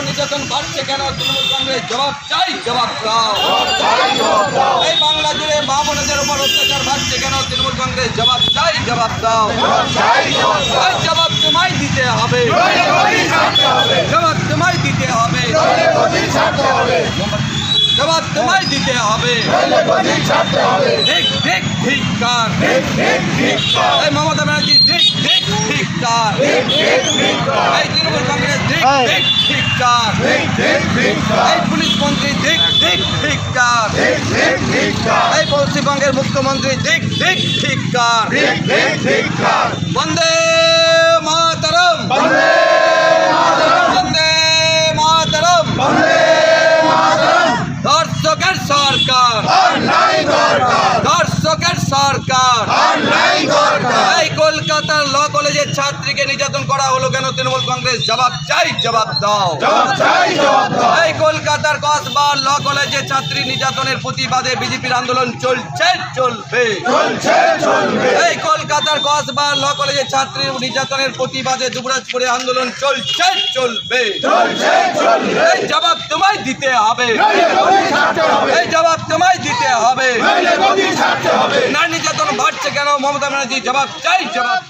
নির্যাতন বাড়ছে কেন? তৃণমূল কংগ্রেস জবাব চাই, জবাব দাও। এই বাংলা জুড়ে মা বোনদের উপর অত্যাচার বাড়ছে কেন? তৃণমূল কংগ্রেস জবাব চাই, জবাব দাও। জবাব তোমায় দিতে হবে। জবাব তোমায় দিতে হবে। জবাব তোমায় দিতে হবে। ঠিক ঠিক ঠিক এই মমতা ব্যানার্জি, ঠিক। ঠিক এই তৃণমূল কংগ্রেস ঠিক ঠিক ঠিক এই পুলিশ মন্ত্রী ঠিক ঠিক ঠিক এই পশ্চিমবঙ্গের মুখ্যমন্ত্রী ঠিক ঠিক ঠিক কার বন্দে মাতরম বন্দে দর্শকের সরকার দর্শকের সরকার কলেজের ছাত্রীকে নির্যাতন করা হলো কেন? তৃণমূল কংগ্রেস জবাব চাই জবাব দাও। এই কলকাতার কসবার ল কলেজের ছাত্রী নির্যাতনের প্রতিবাদে বিজেপির আন্দোলন চলছে চলবে। এই কলকাতার কসবার ল কলেজের ছাত্রী নির্যাতনের প্রতিবাদে যুবরাজপুরে আন্দোলন চলছে চলবে। এই জবাব তোমায় দিতে হবে। এই জবাব তোমায় দিতে হবে। ছাড়তে হবে। নারী নির্যাতন বাড়ছে কেন? মমতা ব্যানার্জি জবাব চাই জবাব